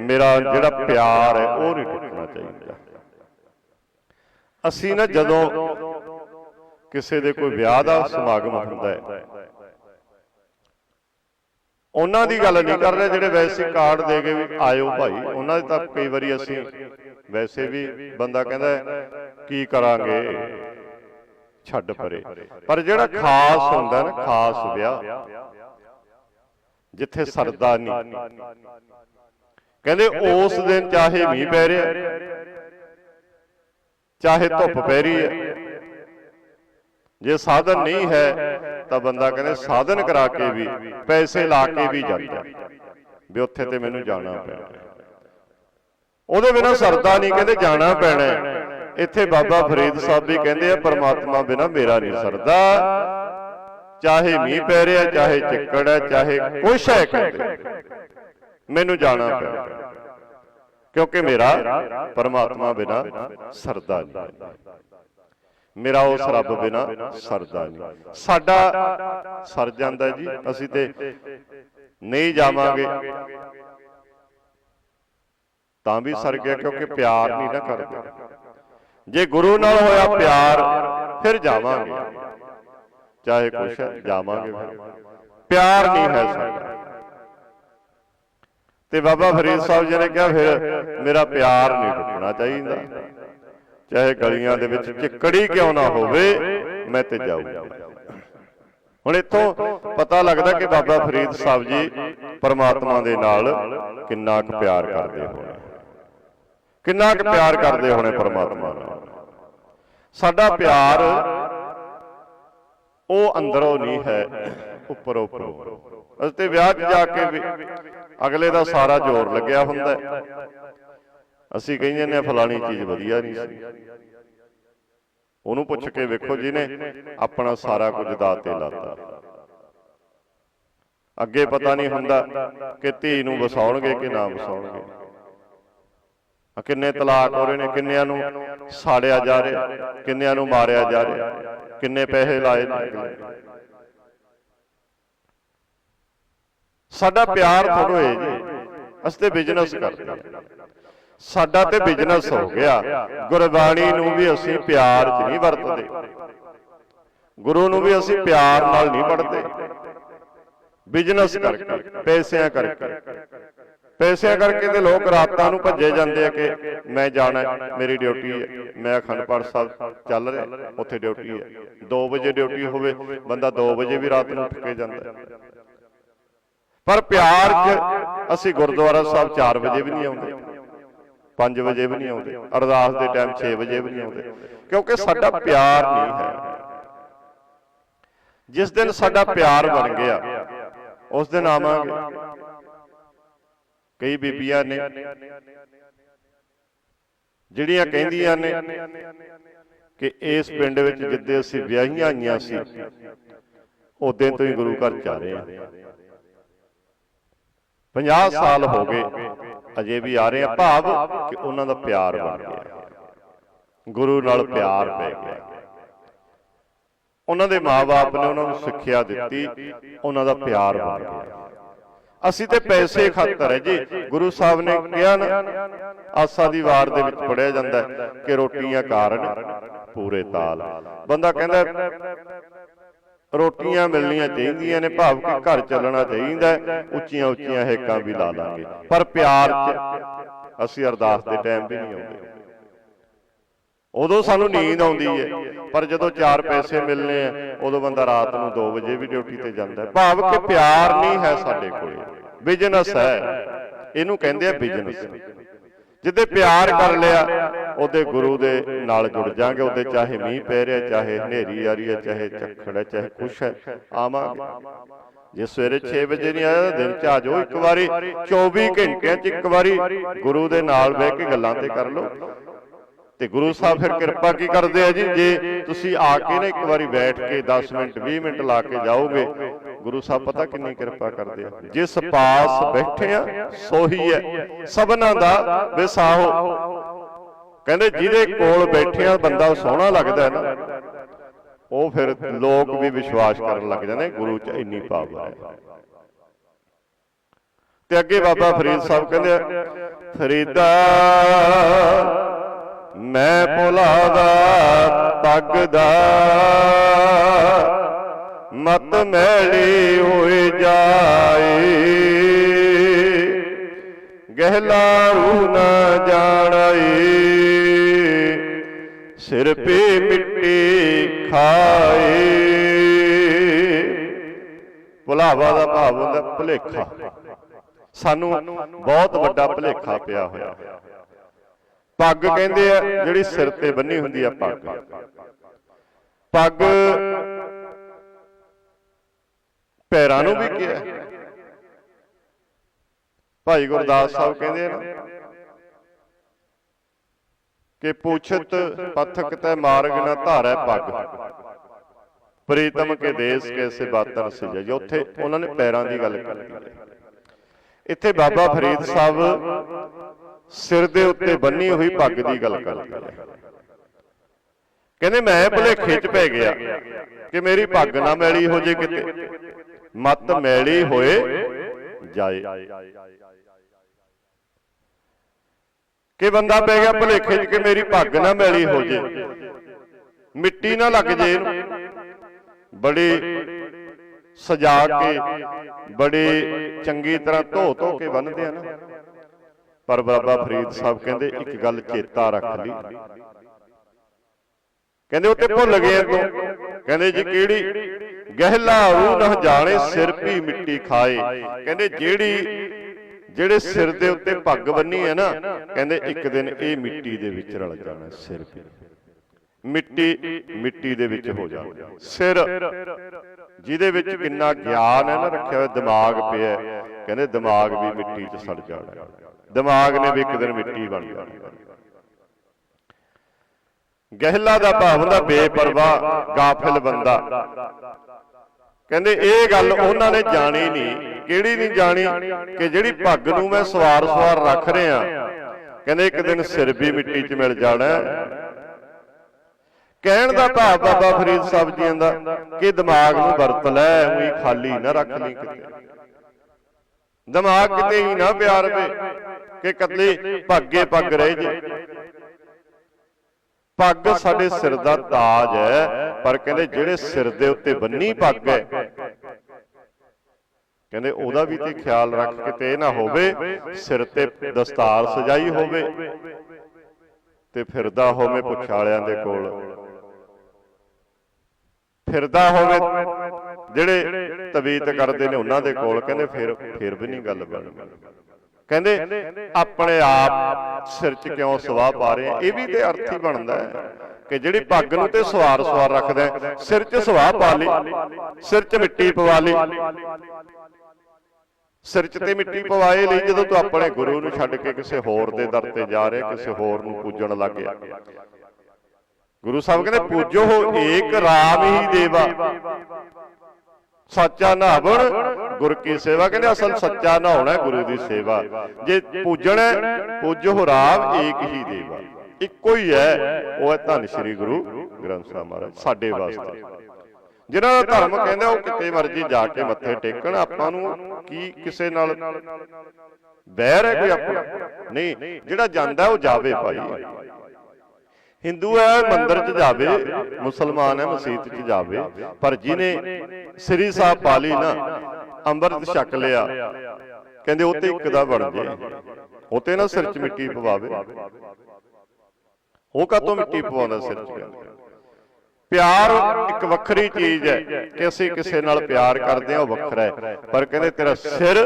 S1: ਮੇਰਾ ਜਿਹੜਾ ਪਿਆਰ ਹੈ ਉਹ ਨਹੀਂ ਟੁੱਟਣਾ ਚਾਹੀਦਾ। ਅਸੀਂ ਨਾ ਜਦੋਂ ਕਿਸੇ ਦੇ ਕੋਈ ਵਿਆਹ ਦਾ ਸਮਾਗਮ ਹੁੰਦਾ ਹੈ ਉਹਨਾਂ ਦੀ ਗੱਲ ਨਹੀਂ ਕਰ ਰਹੇ ਜਿਹੜੇ ਵੈਸੇ ਕਾਰਡ ਦੇ ਕੇ ਵੀ ਆਇਓ ਭਾਈ। ਉਹਨਾਂ ਦੇ ਤਾਂ ਕਈ ਵਾਰੀ ਅਸੀਂ ਵੈਸੇ ਵੀ ਬੰਦਾ ਕਹਿੰਦਾ ਕੀ ਕਰਾਂਗੇ? ਛੱਡ ਪਰੇ। ਪਰ ਜਿਹੜਾ ਖਾਸ ਹੁੰਦਾ ਨਾ, ਖਾਸ ਵਿਆਹ, ਜਿੱਥੇ ਸਰਦਾ ਨਹੀਂ। ਕਹਿੰਦੇ ਉਸ ਦਿਨ ਚਾਹੇ ਮੀਂਹ ਪੈ ਰਿਹਾ, ਚਾਹੇ ਧੁੱਪ ਪੈ ਰਹੀ ਹੈ। ਜੇ ਸਾਧਨ ਨਹੀਂ ਹੈ, ਤਾਂ ਬੰਦਾ ਕਹਿੰਦੇ ਸਾਧਨ ਕਰਾ ਕੇ ਵੀ, ਪੈਸੇ ਲਾ ਕੇ ਵੀ ਜਾਂਦਾ। ਵੀ ਉੱਥੇ ਤੇ ਮੈਨੂੰ ਜਾਣਾ ਪੈਣਾ। ਉਹਦੇ ਬਿਨਾ ਸਰਦਾ ਨਹੀਂ, ਕਹਿੰਦੇ ਜਾਣਾ ਪੈਣਾ ਇੱਥੇ ਬਾਬਾ ਫਰੀਦ ਸਾਹਿਬ ਵੀ ਕਹਿੰਦੇ ਆ ਪਰਮਾਤਮਾ ਬਿਨਾ ਮੇਰਾ ਨਹੀਂ ਸਰਦਾ। ਚਾਹੇ ਮੀਂਹ ਪੈ ਰਿਹਾ ਚਾਹੇ ਚਿੱਕੜ ਹੈ ਚਾਹੇ ਕੁਛ ਹੈ ਕਹਿੰਦੇ। ਮੈਨੂੰ ਜਾਣਾ ਪੈਣਾ ਕਿਉਂਕਿ ਮੇਰਾ ਪਰਮਾਤਮਾ ਬਿਨਾ ਸਰਦਾ ਨਹੀਂ। ਮੇਰਾ ਉਸ ਰੱਬ ਬਿਨਾ ਸਰਦਾ ਨਹੀਂ। ਸਾਡਾ ਸਰ ਜਾਂਦਾ ਜੀ ਅਸੀਂ ਤੇ ਨਹੀਂ ਜਾਵਾਂਗੇ। ਤਾਂ ਵੀ ਸਰ ਗਿਆ ਕਿਉਂਕਿ ਪਿਆਰ ਨਹੀਂ ਨਾ ਕਰਦੇ। ਜੇ ਗੁਰੂ ਨਾਲ ਹੋਇਆ ਪਿਆਰ ਫਿਰ ਜਾਵਾਂਗੇ। ਚਾਹੇ ਕੁਛ ਜਾਵਾਂਗੇ ਫਿਰ। ਪਿਆਰ ਨਹੀਂ ਹੈ ਸਾਡਾ ਤੇ ਬਾਬਾ ਫਰੀਦ ਸਾਹਿਬ ਜੀ ਨੇ ਕਿਹਾ ਫਿਰ ਮੇਰਾ ਪਿਆਰ ਨਹੀਂ ਟੁੱਟਣਾ ਚਾਹੀਦਾ। ਚਾਹੇ ਗਲੀਆਂ ਦੇ ਵਿੱਚ ਚਿੱਕੜੀ ਕਿਉਂ ਨਾ ਹੋਵੇ ਮੈਂ ਤੇ ਜਾਊਂਗਾ। ਹੁਣ ਇੱਥੋਂ ਪਤਾ ਲੱਗਦਾ ਕਿ ਬਾਬਾ ਫਰੀਦ ਸਾਹਿਬ ਜੀ ਪਰਮਾਤਮਾ ਦੇ ਨਾਲ ਕਿੰਨਾ ਕੁ ਪਿਆਰ ਕਰਦੇ ਹੋਣੇ। ਕਿੰਨਾ ਕੁ ਪਿਆਰ ਕਰਦੇ ਹੋਣੇ ਪਰਮਾਤਮਾ ਨਾਲ। ਸਾਡਾ ਪਿਆਰ ਉਹ ਅੰਦਰੋਂ ਨਹੀਂ ਹੈ ਉੱਪਰੋਂ ਉੱਪਰੋਂ। ਅਸੀਂ ਤੇ ਵਿਆਹ 'ਚ ਜਾ ਕੇ ਵੀ ਅਗਲੇ ਦਾ ਸਾਰਾ ਜ਼ੋਰ ਲੱਗਿਆ ਹੁੰਦਾ। ਅਸੀਂ ਕਹਿੰਦੇ ਨੇ ਫਲਾਣੀ ਚੀਜ਼ ਵਧੀਆ ਨਹੀਂ ਸੀ। ਉਹਨੂੰ ਪੁੱਛ ਕੇ ਵੇਖੋ ਜਿਹਨੇ ਆਪਣਾ ਸਾਰਾ ਕੁਝ ਦਾਅ ਤੇ ਲਾਤਾ। ਅੱਗੇ ਪਤਾ ਨਹੀਂ ਹੁੰਦਾ ਕਿ ਧੀ ਨੂੰ ਵਸਾਉਣਗੇ ਕਿ ਨਾ ਵਸਾਉਣਗੇ। ਕਿੰਨੇ ਤਲਾਕ ਹੋ ਰਹੇ ਨੇ, ਕਿੰਨਿਆਂ ਨੂੰ ਸਾੜਿਆ ਜਾ ਰਿਹਾ, ਕਿੰਨਿਆਂ ਨੂੰ ਮਾਰਿਆ ਜਾ ਰਿਹਾ, ਕਿੰਨੇ ਪੈਸੇ ਲਾਏ ਸਾਡਾ ਪਿਆਰ ਥੋੜੋ ਹੈ ਜੀ, ਅਸੀਂ ਤੇ ਬਿਜ਼ਨਸ ਕਰਦੇ ਸਾਡਾ ਤੇ ਬਿਜ਼ਨਸ ਹੋ ਗਿਆ, ਗੁਰਬਾਣੀ ਨੂੰ ਵੀ ਅਸੀਂ ਪਿਆਰ 'ਚ ਨਹੀਂ ਵਰਤਦੇ। ਗੁਰੂ ਨੂੰ ਵੀ ਅਸੀਂ ਪਿਆਰ ਨਾਲ ਨਹੀਂ ਪੜਦੇ ਬਿਜ਼ਨਸ ਕਰਕੇ, ਪੈਸਿਆਂ ਕਰਕੇ। ਪੈਸਿਆਂ ਕਰਕੇ ਤੇ ਲੋਕ ਰਾਤਾਂ ਨੂੰ ਭੱਜੇ ਜਾਂਦੇ ਆ ਕਿ ਮੈਂ ਜਾਣਾ ਮੇਰੀ ਡਿਊਟੀ ਹੈ। ਮੈਂ ਅਖੰਡ ਪਾਠ ਸਾਹਿਬ ਚੱਲ ਰਿਹਾ ਉੱਥੇ ਡਿਊਟੀ ਹੈ। 2 ਵਜੇ ਡਿਊਟੀ ਹੋਵੇ ਬੰਦਾ 2 ਵਜੇ ਵੀ ਰਾਤ ਨੂੰ ਉੱਠ ਕੇ ਜਾਂਦਾ। ਪਰ ਪਿਆਰ 'ਚ ਅਸੀਂ ਗੁਰਦੁਆਰਾ ਸਾਹਿਬ 4 ਵਜੇ ਵੀ ਨਹੀਂ ਆਉਂਦੇ। 5 ਵਜੇ ਵੀ ਨਹੀਂ ਆਉਂਦੇ। ਅਰਦਾਸ ਦੇ ਟਾਈਮ 6 ਵਜੇ ਵੀ ਨਹੀਂ ਆਉਂਦੇ। ਕਿਉਂਕਿ ਸਾਡਾ ਪਿਆਰ ਨਹੀਂ ਹੈ। ਜਿਸ ਦਿਨ ਸਾਡਾ ਪਿਆਰ ਬਣ ਗਿਆ ਉਸ ਦਿਨ ਆਵਾਂਗੇ। ਕਈ ਬੀਬੀਆਂ ਨੇ ਜਿਹੜੀਆਂ ਕਹਿੰਦੀਆਂ ਨੇ ਕਿ ਇਸ ਪਿੰਡ ਵਿੱਚ ਜਿੱਦੇ ਅਸੀਂ ਵਿਆਹੀਆਂ ਆਈਆਂ ਸੀ ਉਦੋਂ ਤੋਂ ਹੀ ਗੁਰੂ ਘਰ ਜਾ ਰਹੇ ਹਾਂ 50 ਸਾਲ ਹੋ ਗਏ ਅਜੇ ਵੀ ਆ ਰਹੇ ਆ। ਭਾਵ ਕਿ ਉਹਨਾਂ ਦਾ ਪਿਆਰ ਬਣ ਗਿਆ। ਗੁਰੂ ਨਾਲ ਪਿਆਰ ਪੈ ਗਿਆ। ਉਹਨਾਂ ਦੇ ਮਾਪੇ ਨੇ ਉਹਨਾਂ ਨੂੰ ਸਿੱਖਿਆ ਦਿੱਤੀ ਉਹਨਾਂ ਦਾ ਪਿਆਰ ਬਣ ਗਿਆ। ਅਸੀਂ ਤੇ ਪੈਸੇ ਖਾਤਰ ਹੈ ਜੀ। ਗੁਰੂ ਸਾਹਿਬ ਨੇ ਕਿਹਾ ਨਾ ਆਸਾ ਦੀ ਵਾਰ ਦੇ ਵਿੱਚ ਪੜਿਆ ਜਾਂਦਾ ਕਿ ਰੋਟੀਆਂ ਕਾਰਨ ਪੂਰੇ ਤਾਲ ਬੰਦਾ ਕਹਿੰਦਾ ਰੋਟੀਆਂ ਮਿਲਣੀਆਂ ਚਾਹੀਦੀਆਂ ਨੇ ਭਾਵ ਕਿ ਘਰ ਚੱਲਣਾ ਚਾਹੀਦਾ ਹੈ, ਉੱਚੀਆਂ ਉੱਚੀਆਂ ਹੇਕਾਂ ਵੀ ਲਾ ਲਾਂਗੇ। ਪਰ ਪਿਆਰ 'ਚ ਅਸੀਂ ਅਰਦਾਸ ਦੇ ਟਾਈਮ ਵੀ ਨਹੀਂ ਆਉਂਦੇ। ਉਦੋਂ ਸਾਨੂੰ ਨੀਂਦ ਆਉਂਦੀ ਹੈ। ਪਰ ਜਦੋਂ ਚਾਰ ਪੈਸੇ ਮਿਲਨੇ ਆ ਉਦੋਂ ਬੰਦਾ ਰਾਤ ਨੂੰ 2 ਵਜੇ ਵੀ ਡਿਊਟੀ ਤੇ ਜਾਂਦਾ ਹੈ। ਭਾਵ ਕਿ ਪਿਆਰ ਨਹੀਂ ਹੈ ਸਾਡੇ ਕੋਲੇ। ਬਿਜ਼ਨਸ ਹੈ। ਇਹਨੂੰ ਕਹਿੰਦੇ ਆ ਬਿਜ਼ਨਸ ਜਿੱਦੇ ਪਿਆਰ ਕਰ ਲਿਆ ਉਹਦੇ ਗੁਰੂ ਦੇ ਨਾਲ ਜੁੜ ਜਾਾਂਗੇ ਉਹਦੇ ਚਾਹੇ ਮੀਂਹ ਪੈ ਰਿਹਾ ਚਾਹੇ ਹਨੇਰੀ ਆ ਰਹੀ ਹੈ ਚਾਹੇ ਝੱਖੜ ਹੈ ਚਾਹੇ ਕੁਛ ਹੈ। ਆਵਾਂਗੇ। ਜੇ ਸਵੇਰੇ 6 ਵਜੇ ਨਹੀਂ ਆਇਆ ਦਿਨ ਚ ਆ ਜਾਓ ਇੱਕ ਵਾਰੀ 24 ਘੰਟਿਆਂ ਚ ਇੱਕ ਵਾਰੀ ਗੁਰੂ ਦੇ ਨਾਲ ਬਹਿ ਕੇ ਗੱਲਾਂ ਤੇ ਕਰ ਲਓ। ਤੇ ਗੁਰੂ ਸਾਹਿਬ ਫਿਰ ਕਿਰਪਾ ਕੀ ਕਰਦੇ ਆ ਜੀ? ਜੇ ਤੁਸੀਂ ਆ ਕੇ ਨਾ ਇੱਕ ਵਾਰੀ ਬੈਠ ਕੇ 10 ਮਿੰਟ 20 ਮਿੰਟ ਲਾ ਕੇ ਜਾਓਗੇ ਗੁਰੂ ਸਾਹਿਬ ਪਤਾ ਕਿੰਨੀ ਕਿਰਪਾ ਕਰਦੇ ਆ। ਜਿਸ ਪਾਸ ਬੈਠੇ ਆ ਸੋਹੀ ਹੈ। ਸਭਨਾਂ ਦਾ ਵਿਸਾਹੋ। ਕਹਿੰਦੇ ਜਿਹਦੇ ਕੋਲ ਬੈਠਿਆ ਬੰਦਾ ਸੋਹਣਾ ਲੱਗਦਾ ਹੈ ਨਾ। ਉਹ ਫਿਰ ਲੋਕ ਵੀ ਵਿਸ਼ਵਾਸ ਕਰਨ ਲੱਗ ਜਾਂਦੇ ਗੁਰੂ 'ਚ ਇੰਨੀ ਪਾਵਰ ਹੈ। ਤੇ ਅੱਗੇ ਬਾਬਾ ਫਰੀਦ ਸਾਹਿਬ ਕਹਿੰਦੇ ਆ, ਫਰੀਦਾ ਮੈਂ ਭੁਲਾਵਾ ਪੱਗ ਦਾ ਮਤ ਮੈਲੀ ਹੋਏ ਜਾਏ ਗਹਿਲਾ ਰੂ ਨਾ ਜਾਣਾਈ। ਸਿਰ ਪੇ ਮਿੱਟੀ ਖਾਏ ਭੁਲਾਵਾ ਦਾ ਭਾਵ ਹੁੰਦਾ ਭੁਲੇਖਾ। ਸਾਨੂੰ ਬਹੁਤ ਵੱਡਾ ਭੁਲੇਖਾ ਪਿਆ ਹੋਇਆ। ਪੱਗ ਕਹਿੰਦੇ ਆ ਜਿਹੜੀ ਸਿਰ ਤੇ ਬੰਨੀ ਹੁੰਦੀ ਆ ਪੱਗ। ਪੱਗ। ਪੈਰਾਂ ਨੂੰ ਵੀ ਕਿਹਾ। ਭਾਈ ਗੁਰਦਾਸ ਸਾਹਿਬ ਕਹਿੰਦੇ ਆ ਕਿ ਪੁੱਛਤ ਪਥਕ ਤੈ ਮਾਰਗ ਨਾ ਧਾਰੈ ਪੱਗ। ਪ੍ਰੀਤਮ ਕੇ ਦੇਸ ਕੈਸੇ ਬਾਤਨ ਸਜੇ ਉੱਥੇ ਉਹਨਾਂ ਨੇ ਪੈਰਾਂ ਦੀ ਗੱਲ ਕੀਤੀ ਇੱਥੇ ਬਾਬਾ ਫਰੀਦ ਸਾਹਿਬ ਸਿਰ ਦੇ ਉੱਤੇ ਬੰਨੀ ਹੋਈ ਪੱਗ ਦੀ ਗੱਲ ਕਰਦੇ ਆ ਕਹਿੰਦੇ ਮੈਂ ਭੁਲੇਖੇ 'ਚ ਪੈ ਗਿਆ ਕਿ ਮੇਰੀ ਪੱਗ ਨਾ ਮੈਲੀ ਹੋ ਜੇ ਕਿਤੇ। ਮਤ ਮੈਲੀ ਹੋਏ ਜਾਏ। ਕਿ ਬੰਦਾ ਪੈ ਗਿਆ ਭੁਲੇਖੇ 'ਚ ਕਿ ਮੇਰੀ ਪੱਗ ਨਾ ਮੈਲੀ ਹੋ ਜੇ। ਮਿੱਟੀ ਨਾ ਲੱਗ ਜੇ ਬੜੀ ਸਜਾ ਕੇ, ਬੜੀ ਚੰਗੀ ਤਰ੍ਹਾਂ ਧੋ ਧੋ ਕੇ ਬੰਨਦੇ ਆ ਨਾ। ਪਰ ਬਾਬਾ ਫਰੀਦ ਸਾਹਿਬ ਕਹਿੰਦੇ, ਇੱਕ ਗੱਲ ਚੇਤਾ ਰੱਖ ਲਈ। ਕਹਿੰਦੇ ਉੱਤੇ ਭੁੱਲ ਗਏ ਤੂੰ ਕਹਿੰਦੇ ਜੀ ਕਿਹੜੀ ਗਹਿਲਾ ਰੂ ਨਾ ਜਾਣੇ ਸਿਰ ਵੀ ਮਿੱਟੀ ਖਾਏ। ਕਹਿੰਦੇ ਜਿਹੜੀ, ਜਿਹੜੇ ਸਿਰ ਦੇ ਉੱਤੇ ਪੱਗ ਬੰਨੀ ਹੈ ਨਾ, ਕਹਿੰਦੇ ਇੱਕ ਦਿਨ ਇਹ ਮਿੱਟੀ ਦੇ ਵਿੱਚ ਰਲ ਜਾਣਾ ਸਿਰ ਵੀ ਮਿੱਟੀ ਮਿੱਟੀ ਦੇ ਵਿੱਚ ਹੋ ਜਾਣਾ। ਸਿਰ, ਜਿਹਦੇ ਵਿੱਚ ਕਿੰਨਾ ਗਿਆਨ ਹੈ ਨਾ ਰੱਖਿਆ ਹੋਇਆ, ਦਿਮਾਗ ਪਿਆ ਕਹਿੰਦੇ ਦਿਮਾਗ ਵੀ ਮਿੱਟੀ 'ਚ ਸੜ ਜਾਣਾ। ਦਿਮਾਗ ਨੇ ਵੀ ਇੱਕ ਦਿਨ ਮਿੱਟੀ ਬਣ ਜਾਣਾ। ਗਹਿਲਾ ਦਾ ਭਾਵ ਹੁੰਦਾ ਬੇਪਰਵਾਹ ਗਾਫਿਲ ਬੰਦਾ। ਕਹਿੰਦੇ ਇਹ ਗੱਲ ਉਹਨਾਂ ਨੇ ਜਾਣੀ ਨਹੀਂ। ਕਿਹੜੀ ਨਹੀਂ ਜਾਣੀ ਕਿ ਜਿਹੜੀ ਪੱਗ ਨੂੰ ਮੈਂ ਸਵਾਰ ਸਵਾਰ ਰੱਖ ਰਿਹਾ। ਕਹਿੰਦੇ ਇੱਕ ਦਿਨ ਸਿਰ ਵੀ ਮਿੱਟੀ 'ਚ ਮਿਲ ਜਾਣਾ। ਕਹਿਣ ਦਾ ਭਾਵ ਬਾਬਾ ਫਰੀਦ ਸਾਹਿਬ ਜੀ ਦਾ ਕਿ ਦਿਮਾਗ ਨੂੰ ਵਰਤ ਲੈ ਉਹੀ ਖਾਲੀ ਨਾ ਰੱਖ ਲਈ ਕਿਤੇ ਦਿਮਾਗ ਕਿਤੇ ਹੀ ਨਾ ਪਿਆ ਰਵੇ ਕਿ ਕਤਲੇ ਭੱਗੇ ਪੱਗ ਰਹਿ ਜੇ। ਪੱਗ ਸਾਡੇ ਸਿਰ ਦਾ ਤਾਜ ਹੈ ਪਰ ਕਹਿੰਦੇ ਜਿਹੜੇ ਸਿਰ ਦੇ ਉੱਤੇ ਬੰਨੀ ਪੱਗ ਹੈ। ਕਹਿੰਦੇ ਉਹਦਾ ਵੀ ਤੇ ਖਿਆਲ ਰੱਖ ਕੇ ਤੇ ਇਹ ਨਾ ਹੋਵੇ ਸਿਰ ਤੇ ਦਸਤਾਰ ਸਜਾਈ ਹੋਵੇ ਤੇ ਫਿਰਦਾ ਹੋਵੇ ਪੁੱਛਾਲਿਆਂ ਦੇ ਕੋਲ। ਫਿਰਦਾ ਹੋਵੇ ਜਿਹੜੇ ਤਵੀਤ ਕਰਦੇ ਨੇ ਉਹਨਾਂ ਦੇ ਕੋਲ ਕਹਿੰਦੇ ਫਿਰ ਫਿਰ ਵੀ ਨਹੀਂ ਗੱਲ ਬਣਨੀ ਕਹਿੰਦੇ ਆਪਣੇ ਆਪ ਸਿਰ 'ਚ ਕਿਉਂ ਸਵਾਹ ਪਾ ਰਹੇ ਆ? ਇਹ ਵੀ ਤੇ ਅਰਥ ਹੀ ਬਣਦਾ ਹੈ ਕਿ ਜਿਹੜੀ ਪੱਗ ਨੂੰ ਤੇ ਸਵਾਰ ਸਵਾਰ ਰੱਖਦਾ ਸਿਰ 'ਚ ਸਵਾਹ ਪਾ ਲਈ ਸਿਰ 'ਚ ਮਿੱਟੀ ਪਵਾ ਲਈ। ਸਿਰ 'ਚ ਤੇ ਮਿੱਟੀ ਪਵਾਏ ਲਈ ਜਦੋਂ ਤੂੰ ਆਪਣੇ ਗੁਰੂ ਨੂੰ ਛੱਡ ਕੇ ਕਿਸੇ ਹੋਰ ਦੇ ਦਰ ਤੇ ਜਾ ਰਿਹਾ ਕਿਸੇ ਹੋਰ ਨੂੰ ਪੂਜਣ ਲੱਗ ਗਿਆ। ਗੁਰੂ ਸਾਹਿਬ ਕਹਿੰਦੇ ਪੂਜੋ ਏਕ ਰਾਮ ਹੀ ਦੇਵਾ। ਸੱਚਾ ਨਹਾਵਣ ਗੁਰ ਕੀ ਸੇਵਾ ਕਹਿੰਦੇ ਅਸਲ ਸੱਚਾ ਨਹਾਉਣਾ ਹੈ ਗੁਰੂ ਦੀ ਸੇਵਾ। ਜੇ ਪੂਜਣਾ ਹੈ, ਪੂਜੋ ਏਕ ਹੀ ਦੇਵਾ। ਇੱਕੋ ਹੀ ਹੈ ਉਹ ਹੈ ਧੰਨ ਸ਼੍ਰੀ ਗੁਰੂ ਗ੍ਰੰਥ ਸਾਹਿਬ ਮਹਾਰਾਜ ਸਾਡੇ ਵਾਸਤੇ। ਜਿਹਨਾਂ ਦਾ ਧਰਮ ਕਹਿੰਦਾ ਉਹ ਕਿਤੇ ਮਰਜ਼ੀ ਜਾ ਕੇ ਮੱਥੇ ਟੇਕਣ। ਆਪਾਂ ਨੂੰ ਕੀ ਕਿਸੇ ਨਾਲ ਬਹਿਰ ਹੈ ਕੋਈ ਆਪਣਾ? ਨਹੀਂ ਜਿਹੜਾ ਜਾਂਦਾ ਉਹ ਜਾਵੇ ਭਾਈ। ਹਿੰਦੂ ਹੈ ਮੰਦਿਰ 'ਚ ਜਾਵੇ ਮੁਸਲਮਾਨ ਹੈ ਮਸਜਿਦ 'ਚ ਜਾਵੇ। ਪਰ ਜਿਹਨੇ ਸ੍ਰੀ ਸਾਹਿਬ ਪਾ ਲਈ ਨਾ ਅੰਮ੍ਰਿਤ ਛਕ ਲਿਆ। ਕਹਿੰਦੇ ਉਹ ਤੇ ਇੱਕ ਦਾ ਬਣ ਜੇ। ਉਹ ਤੇ ਨਾ ਸਿਰ 'ਚ ਮਿੱਟੀ ਪਵਾਵੇ। ਉਹ ਕਾਤੋਂ ਮਿੱਟੀ ਪਵਾਉਂਦਾ ਸਿਰ 'ਚ? ਪਿਆਰ ਇੱਕ ਵੱਖਰੀ ਚੀਜ਼ ਹੈ ਕਿ ਅਸੀਂ ਕਿਸੇ ਨਾਲ ਪਿਆਰ ਕਰਦੇ ਹਾਂ ਉਹ ਵੱਖਰਾ ਹੈ। ਪਰ ਕਹਿੰਦੇ ਤੇਰਾ ਸਿਰ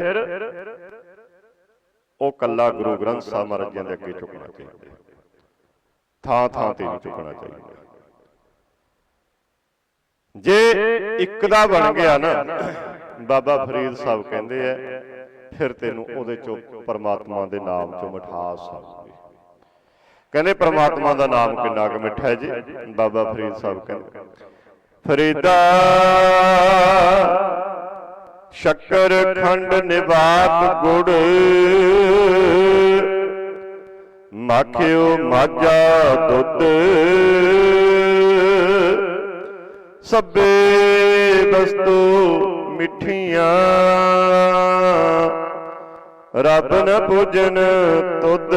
S1: ਉਹ ਕੱਲਾ ਗੁਰੂ ਗ੍ਰੰਥ ਸਾਹਿਬ ਮਹਾਰਾਜ ਜੀ ਦੇ ਅੱਗੇ ਝੁਕਣਾ ਚਾਹੀਦਾ। ਥਾਂ ਥਾਂ ਤੇ ਨਹੀਂ ਝੁਕਣਾ ਚਾਹੀਦਾ। ਜੇ ਇੱਕ ਦਾ ਬਣ ਗਿਆ ਨਾ ਬਾਬਾ ਫਰੀਦ ਸਾਹਿਬ ਕਹਿੰਦੇ ਐ ਫਿਰ ਤੈਨੂੰ ਉਹਦੇ ਚੋਂ ਪਰਮਾਤਮਾ ਦੇ ਨਾਮ ਚੋਂ ਮਿਠਾਸ ਆਊਗੀ ਕਹਿੰਦੇ ਪਰਮਾਤਮਾ ਦਾ ਨਾਮ ਕਿੰਨਾ ਕੁ ਮਿੱਠਾ ਜੀ? ਬਾਬਾ ਫਰੀਦ ਸਾਹਿਬ ਕਹਿੰਦੇ ਫਰੀਦਾ ਸ਼ੱਕਰ ਖੰਡ ਨਿਵਾਤ ਗੁੜ ਮਾਖਿਓ ਮਾਝਾ ਦੁੱਧ। ਸਭੇ ਵਸਤੂ ਮਿੱਠੀਆਂ। ਰੱਬ ਨ ਪੂਜਨ ਤੁਧ।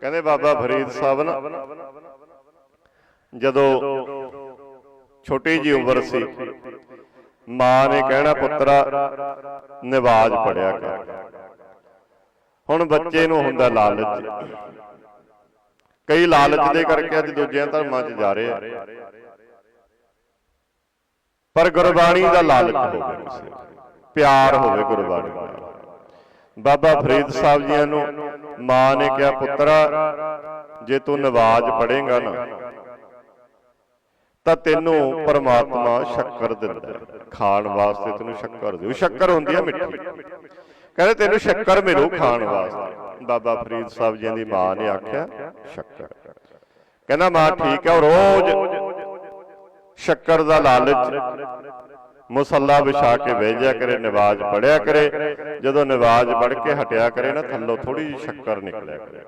S1: ਕਹਿੰਦੇ ਬਾਬਾ ਫਰੀਦ ਸਾਹਿਬ ਨਾ, ਜਦੋਂ ਛੋਟੀ ਜੀ ਉਮਰ ਸੀ, ਮਾਂ ਨੇ ਕਹਿਣਾ, ਪੁੱਤਰਾ, ਨਿਵਾਜ ਪੜਿਆ ਕਰ। ਹੁਣ ਬੱਚੇ ਨੂੰ ਹੁੰਦਾ ਲਾਲਚ। ਕਈ ਲਾਲਚ ਦੇ ਕਰਕੇ ਅੱਜ ਦੂਜਿਆਂ ਧਰਮਾਂ 'ਚ ਜਾ ਰਹੇ ਆ। ਪਰ ਗੁਰਬਾਣੀ ਦਾ ਲਾਲਚ ਹੋਵੇ। ਪਿਆਰ ਹੋਵੇ ਗੁਰਬਾਣੀ ਨਾਲ ਬਾਬਾ ਫਰੀਦ ਸਾਹਿਬ ਜੀਆਂ ਨੂੰ ਮਾਂ ਨੇ ਕਿਹਾ ਪੁੱਤਰਾ ਜੇ ਤੂੰ ਨਵਾਜ਼ ਪੜ੍ਹੇਗਾ ਨਾ ਤਾਂ ਤੈਨੂੰ ਪਰਮਾਤਮਾ ਸ਼ੱਕਰ ਦਿੰਦਾ। ਖਾਣ ਵਾਸਤੇ ਤੈਨੂੰ ਸ਼ੱਕਰ ਦੇਉ ਸ਼ੱਕਰ ਹੁੰਦੀ ਹੈ ਮਿੱਠੀ। ਕਹਿੰਦੇ ਤੈਨੂੰ ਸ਼ੱਕਰ ਮਿਲੂ ਖਾਣ ਵਾਸਤੇ। ਬਾਬਾ ਫਰੀਦ ਸਾਹਿਬ ਜੀ ਦੀ ਮਾਂ ਨੇ ਆਖਿਆ ਸ਼ੱਕਰ। ਕਹਿੰਦਾ ਮਾਂ ਠੀਕ ਹੈ ਰੋਜ਼ ਸ਼ੱਕਰ ਦਾ ਲਾਲਚ ਮੁਸੱਲਾ ਵਿਛਾ ਕੇ ਜਾ ਕਰੇ ਨਵਾਜ਼ ਪੜਿਆ ਕਰੇ। ਜਦੋਂ ਨਵਾਜ਼ ਪੜ ਕੇ ਹਟਿਆ ਕਰੇ ਨਾ ਥੱਲੋਂ ਥੋੜੀ ਜਿਹੀ ਸ਼ੱਕਰ ਨਿਕਲਿਆ ਕਰੇ।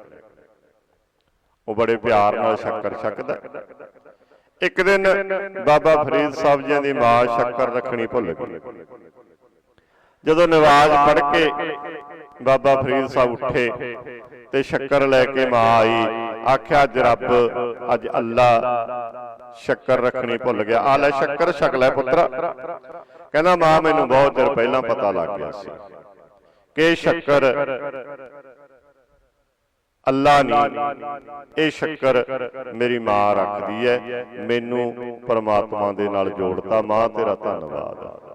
S1: ਉਹ ਬੜੇ ਪਿਆਰ ਨਾਲ ਸ਼ੱਕਰ ਛਕਦਾ। ਇੱਕ ਦਿਨ ਬਾਬਾ ਫਰੀਦ ਸਾਹਿਬ ਜੀ ਦੀ ਮਾਂ ਸ਼ੱਕਰ ਰੱਖਣੀ ਭੁੱਲ ਗਈ। ਜਦੋਂ ਨਵਾਜ਼ ਪੜ ਕੇ ਬਾਬਾ ਫਰੀਦ ਸਾਹਿਬ ਉੱਠੇ ਤੇ ਸ਼ੱਕਰ ਲੈ ਕੇ ਮਾਂ ਆਈ ਆਖਿਆ ਅੱਜ ਰੱਬ ਅੱਜ ਅੱਲਾ ਸ਼ੱਕਰ ਰੱਖਣੀ ਭੁੱਲ ਗਿਆ। ਆ ਲੈ ਸ਼ੱਕਰ ਛਕ ਲੈ ਪੁੱਤਰਾ। ਕਹਿੰਦਾ ਮਾਂ ਮੈਨੂੰ ਬਹੁਤ ਚਿਰ ਪਹਿਲਾਂ ਪਤਾ ਲੱਗ ਗਿਆ ਸੀ ਕਿ ਸ਼ੱਕਰ ਅੱਲਾ ਨਹੀਂ ਇਹ ਸ਼ੱਕਰ ਮੇਰੀ ਮਾਂ ਰੱਖਦੀ ਹੈ ਮੈਨੂੰ ਪਰਮਾਤਮਾ ਦੇ ਨਾਲ ਜੋੜਤਾ। ਮਾਂ ਤੇਰਾ ਧੰਨਵਾਦ।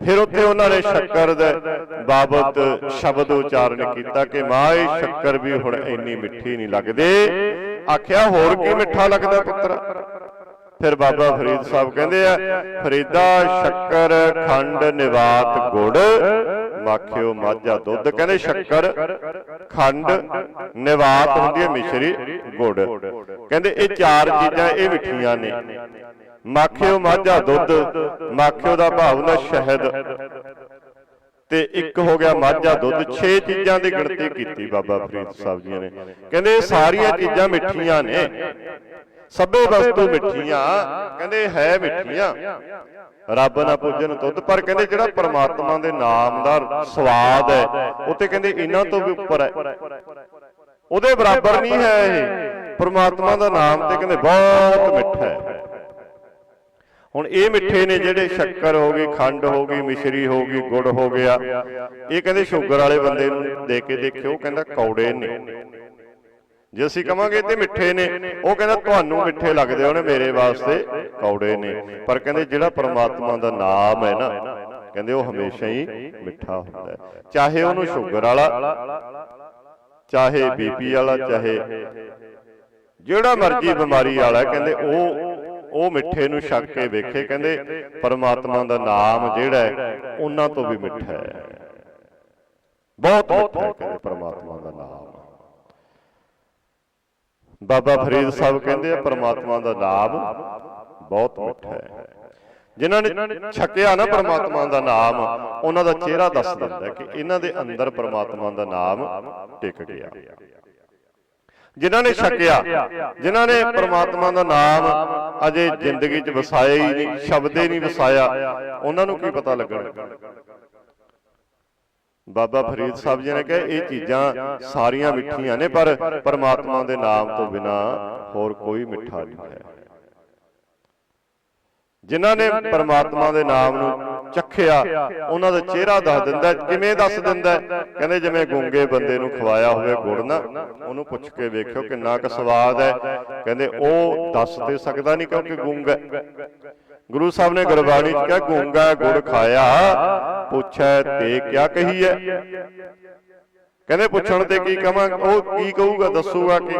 S1: ਫਿਰ ਉੱਥੇ ਉਹਨਾਂ ਨੇ ਸ਼ੱਕਰ ਦੇ ਬਾਬਤ ਸ਼ਬਦ ਉਚਾਰਨ ਕੀਤਾ ਕਿ ਮਾਂ ਇਹ ਸ਼ੱਕਰ ਵੀ ਹੁਣ ਇੰਨੀ ਮਿੱਠੀ ਨਹੀਂ ਲੱਗਦੀ। ਆਖਿਆ ਹੋਰ ਕੀ ਮਿੱਠਾ ਲੱਗਦਾ ਪੁੱਤਰ? ਫਿਰ ਬਾਬਾ ਫਰੀਦ ਸਾਹਿਬ ਕਹਿੰਦੇ ਆ ਫਰੀਦਾ ਸ਼ੱਕਰ ਖੰਡ ਨਿਵਾਤ ਗੁੜ। ਮਾਖਿਓ ਮਾਝਾ ਦੁੱਧ ਕਹਿੰਦੇ ਸ਼ੱਕਰ ਖੰਡ ਨਿਵਾਤ ਹੁੰਦੀ ਹੈ ਮਿਸ਼ਰੀ ਗੁੜ। ਕਹਿੰਦੇ ਇਹ ਚਾਰ ਚੀਜ਼ਾਂ ਇਹ ਮਿੱਠੀਆਂ ਨੇ। ਮਾਖਿਓ ਮਾਝਾ ਦੁੱਧ, ਮਾਖਿਓ ਦਾ ਭਾਵ ਨਾ ਸ਼ਹਿਦ। ਤੇ ਇੱਕ ਹੋ ਗਿਆ ਮਾਝਾ ਦੁੱਧ। 6 ਚੀਜ਼ਾਂ ਦੀ ਗਿਣਤੀ ਕੀਤੀ ਬਾਬਾ ਫਰੀਦ ਸਾਹਿਬ ਜੀ ਨੇ। ਕਹਿੰਦੇ ਸਾਰੀਆਂ ਚੀਜ਼ਾਂ ਮਿੱਠੀਆਂ ਨੇ। ਸਭੇ ਵਸਤੂ ਮਿੱਠੀਆਂ। ਕਹਿੰਦੇ ਹੈ ਮਿੱਠੀਆਂ। ਰੱਬ ਨਾ ਪੂਜਨ ਤੁਧ ਪਰ ਕਹਿੰਦੇ ਜਿਹੜਾ ਪਰਮਾਤਮਾ ਦੇ ਨਾਮ ਦਾ ਸਵਾਦ ਹੈ, ਉਹ ਤੇ ਕਹਿੰਦੇ ਇਹਨਾਂ ਤੋਂ ਵੀ ਉੱਪਰ ਹੈ। ਉਹਦੇ ਬਰਾਬਰ ਨਹੀਂ ਹੈ ਇਹ। ਪਰਮਾਤਮਾ ਦਾ ਨਾਮ ਤੇ ਕਹਿੰਦੇ ਬਹੁਤ ਮਿੱਠਾ ਹੈ। ਹੁਣ ਇਹ ਮਿੱਠੇ ਨੇ ਜਿਹੜੇ ਸ਼ੱਕਰ ਹੋ ਗਈ, ਖੰਡ ਹੋ ਗਈ, ਮਿਸ਼ਰੀ ਹੋ ਗਈ, ਗੁੜ ਹੋ ਗਿਆ। ਇਹ ਕਹਿੰਦੇ ਸ਼ੂਗਰ ਵਾਲੇ ਬੰਦੇ ਨੂੰ ਦੇ ਕੇ ਦੇਖਿਓ ਕਹਿੰਦਾ ਕੌੜੇ ਨੇ। ਜੇ ਅਸੀਂ ਕਵਾਂਗੇ ਤੇ ਮਿੱਠੇ ਨੇ, ਉਹ ਕਹਿੰਦਾ ਤੁਹਾਨੂੰ ਮਿੱਠੇ ਲੱਗਦੇ ਹੋਣੇ, ਮੇਰੇ ਵਾਸਤੇ ਕੌੜੇ ਨੇ। ਪਰ ਕਹਿੰਦੇ ਜਿਹੜਾ ਪਰਮਾਤਮਾ ਦਾ ਨਾਮ ਹੈ ਨਾ, ਕਹਿੰਦੇ ਉਹ ਹਮੇਸ਼ਾ ਹੀ ਮਿੱਠਾ ਹੁੰਦਾ ਹੈ। ਚਾਹੇ ਉਹਨੂੰ ਸ਼ੂਗਰ ਵਾਲਾ, ਚਾਹੇ ਬੀਪੀ ਵਾਲਾ, ਚਾਹੇ ਜਿਹੜਾ ਮਰਜ਼ੀ ਬਿਮਾਰੀ ਵਾਲਾ ਕਹਿੰਦੇ ਉਹ ਉਹ ਮਿੱਠੇ ਨੂੰ ਛਕ ਕੇ ਵੇਖੇ ਕਹਿੰਦੇ ਪਰਮਾਤਮਾ ਦਾ ਨਾਮ ਜਿਹੜਾ ਹੈ ਉਹਨਾਂ ਤੋਂ ਵੀ ਮਿੱਠਾ ਹੈ ਬਹੁਤ ਮਿੱਠਾ ਹੈ ਕਹਿੰਦੇ ਪਰਮਾਤਮਾ ਦਾ ਨਾਮ ਬਾਬਾ ਫਰੀਦ ਸਾਹਿਬ ਕਹਿੰਦੇ ਆ ਪਰਮਾਤਮਾ ਦਾ ਨਾਮ ਬਹੁਤ ਮਿੱਠਾ ਹੈ ਜਿਨ੍ਹਾਂ ਨੇ ਛਕਿਆ ਨਾ ਪਰਮਾਤਮਾ ਦਾ ਨਾਮ ਉਹਨਾਂ ਦਾ ਚਿਹਰਾ ਦੱਸ ਦਿੰਦਾ ਕਿ ਇਹਨਾਂ ਦੇ ਅੰਦਰ ਪਰਮਾਤਮਾ ਦਾ ਨਾਮ ਟਿਕ ਗਿਆ ਜਿਨ੍ਹਾਂ ਨੇ ਛਕਿਆ ਜਿਨ੍ਹਾਂ ਨੇ ਪ੍ਰਮਾਤਮਾ ਦਾ ਨਾਮ ਅਜੇ ਜ਼ਿੰਦਗੀ 'ਚ ਵਸਾਇਆ ਹੀ ਨਹੀਂ ਸ਼ਬਦੇ ਨਹੀਂ ਵਸਾਇਆ। ਉਹਨਾਂ ਨੂੰ ਕੀ ਪਤਾ ਲੱਗਣਾ? ਬਾਬਾ ਫਰੀਦ ਸਾਹਿਬ ਜੀ ਨੇ ਕਿਹਾ ਇਹ ਚੀਜ਼ਾਂ ਸਾਰੀਆਂ ਮਿੱਠੀਆਂ ਨੇ ਪਰ ਪ੍ਰਮਾਤਮਾ ਦੇ ਨਾਮ ਤੋਂ ਬਿਨਾ ਹੋਰ ਕੋਈ ਮਿੱਠਾ ਨਹੀਂ ਹੈ। ਜਿਨ੍ਹਾਂ ਨੇ ਪ੍ਰਮਾਤਮਾ ਦੇ ਨਾਮ ਨੂੰ ਚੱਖਿਆ ਉਹਨਾਂ ਦਾ ਚਿਹਰਾ ਦੱਸ ਦਿੰਦਾ। ਕਿਵੇਂ ਦੱਸ ਦਿੰਦਾ? ਕਹਿੰਦੇ ਜਿਵੇਂ ਗੂੰਗੇ ਬੰਦੇ ਨੂੰ ਖਵਾਇਆ ਹੋਵੇ ਗੁੜ ਨਾ ਉਹਨੂੰ ਪੁੱਛ ਕੇ ਵੇਖਿਓ ਕਿੰਨਾ ਕੁ ਸਵਾਦ ਹੈ ਕਹਿੰਦੇ ਉਹ ਦੱਸ ਤੇ ਸਕਦਾ ਨਹੀਂ ਕਿਉਂਕਿ ਗੂੰਗਾ ਹੈ। ਗੁਰੂ ਸਾਹਿਬ ਨੇ ਗੁਰਬਾਣੀ ਚ ਕਿਹਾ ਗੂੰਗਾ ਗੁੜ ਖਾਇਆ ਪੁੱਛੈ ਤੇ ਕਿਆ ਕਹੀ ਹੈ ਕਹਿੰਦੇ ਪੁੱਛਣ ਤੇ ਕੀ ਕਵਾਂ ਉਹ ਕੀ ਕਹੂਗਾ ਦੱਸੂਗਾ ਕਿ?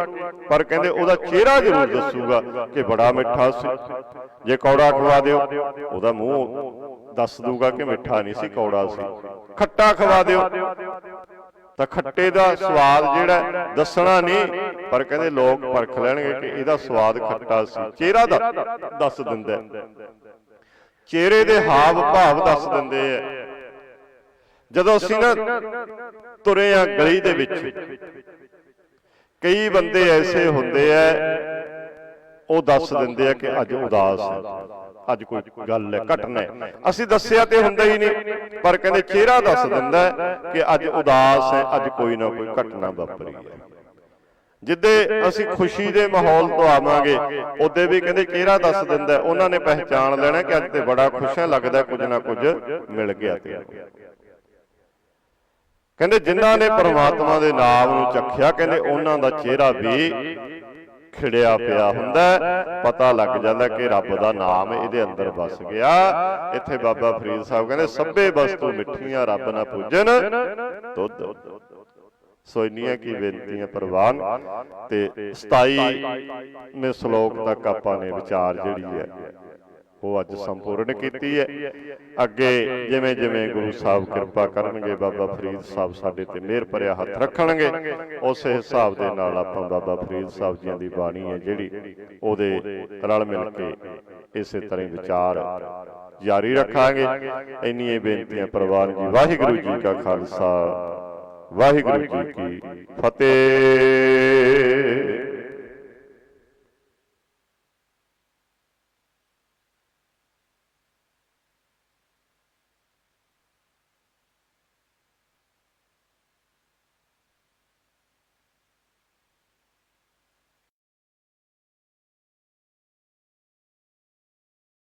S1: ਪਰ ਕਹਿੰਦੇ ਉਹਦਾ ਚਿਹਰਾ ਜ਼ਰੂਰ ਦੱਸੂਗਾ ਕਿ ਬੜਾ ਮਿੱਠਾ ਸੀ। ਜੇ ਕੌੜਾ ਖਵਾ ਦਿਓ ਉਹਦਾ ਮੂੰਹ ਦੱਸ ਦੂਗਾ ਕਿ ਮਿੱਠਾ ਨਹੀਂ ਸੀ ਕੌੜਾ ਸੀ। ਖੱਟਾ ਖਵਾ ਦਿਓ। ਤਾਂ ਖੱਟੇ ਦਾ ਸਵਾਦ ਜਿਹੜਾ ਦੱਸਣਾ ਨਹੀਂ ਪਰ ਕਹਿੰਦੇ ਲੋਕ ਪਰਖ ਲੈਣਗੇ ਕਿ ਇਹਦਾ ਸਵਾਦ ਖੱਟਾ ਸੀ। ਚਿਹਰਾ ਦਾ ਦੱਸ ਦਿੰਦਾ। ਚਿਹਰੇ ਦੇ ਹਾਵ ਭਾਵ ਦੱਸ ਦਿੰਦੇ ਆ ਜਦੋਂ ਅਸੀਂ ਨਾ ਤੁਰੇ ਆ ਗਲੀ ਦੇ ਵਿੱਚ, ਕਈ ਬੰਦੇ ਐਸੇ ਹੁੰਦੇ ਆ ਉਹ ਦੱਸ ਦਿੰਦੇ ਆ ਕਿ ਅੱਜ ਉਦਾਸ ਹੈ ਅੱਜ ਕੋਈ ਗੱਲ ਹੈ ਘਟਨਾ ਹੈ ਅਸੀਂ ਦੱਸਿਆ ਤੇ ਹੁੰਦਾ ਹੀ ਨਹੀਂ, ਪਰ ਕਹਿੰਦੇ ਚਿਹਰਾ ਦੱਸ ਦਿੰਦਾ ਕਿ ਅੱਜ ਉਦਾਸ ਹੈ ਅੱਜ ਕੋਈ ਨਾ ਕੋਈ ਘਟਨਾ ਵਾਪਰੀ ਹੈ ਜਿੱਦੇ ਅਸੀਂ ਖੁਸ਼ੀ ਦੇ ਮਾਹੌਲ ਤੋਂ ਆਵਾਂਗੇ, ਉਹਦੇ ਵੀ ਕਹਿੰਦੇ ਚਿਹਰਾ ਦੱਸ ਦਿੰਦਾ ਉਹਨਾਂ ਨੇ ਪਹਿਚਾਣ ਲੈਣਾ ਕਿ ਅੱਜ ਤੇ ਬੜਾ ਖੁਸ਼ ਹੈ ਲੱਗਦਾ ਕੁਝ ਨਾ ਕੁਝ ਮਿਲ ਗਿਆ ਤੇ ਕਹਿੰਦੇ ਜਿਨ੍ਹਾਂ ਨੇ ਪ੍ਰਮਾਤਮਾ ਦੇ ਨਾਮ ਨੂੰ ਚੱਖਿਆ ਕਹਿੰਦੇ ਉਹਨਾਂ ਦਾ ਚਿਹਰਾ ਵੀ ਖਿੜਿਆ ਪਿਆ ਹੁੰਦਾ। ਪਤਾ ਲੱਗ ਜਾਂਦਾ ਕਿ ਰੱਬ ਦਾ ਨਾਮ ਇਹਦੇ ਅੰਦਰ ਵਸ ਗਿਆ। ਇੱਥੇ ਬਾਬਾ ਫਰੀਦ ਸਾਹਿਬ ਕਹਿੰਦੇ ਸਭੇ ਵਸਤੂ ਮਿੱਠੀਆਂ ਰੱਬ ਨਾ ਪੂਜਨ ਦੁੱਧ। ਸੋ ਇੰਨੀਆਂ ਕੀ ਬੇਨਤੀਆਂ ਪ੍ਰਵਾਨ ਤੇ 27ਵੇਂ ਸ਼ਲੋਕ ਤੱਕ ਆਪਾਂ ਨੇ ਵਿਚਾਰ ਜਿਹੜੀ ਹੈ। ਉਹ ਅੱਜ ਸੰਪੂਰਨ ਕੀਤੀ ਹੈ। ਅੱਗੇ ਜਿਵੇਂ ਜਿਵੇਂ ਗੁਰੂ ਸਾਹਿਬ ਕਿਰਪਾ ਕਰਨਗੇ ਬਾਬਾ ਫਰੀਦ ਸਾਹਿਬ ਸਾਡੇ ਤੇ ਮਿਹਰ ਭਰਿਆ ਹੱਥ ਰੱਖਣਗੇ। ਉਸੇ ਹਿਸਾਬ ਦੇ ਨਾਲ ਆਪਾਂ ਬਾਬਾ ਫਰੀਦ ਸਾਹਿਬ ਜੀਆਂ ਦੀ ਬਾਣੀ ਹੈ ਜਿਹੜੀ ਉਹਦੇ ਰਲ ਮਿਲ ਕੇ ਇਸੇ ਤਰ੍ਹਾਂ ਹੀ ਵਿਚਾਰ ਜਾਰੀ ਰੱਖਾਂਗੇ। ਇੰਨੀਆਂ ਬੇਨਤੀਆਂ ਪ੍ਰਵਾਨ ਜੀ ਵਾਹਿਗੁਰੂ ਜੀ ਕਾ ਖਾਲਸਾ। ਵਾਹਿਗੁਰੂ ਜੀ ਕੀ ਫਤਿਹ।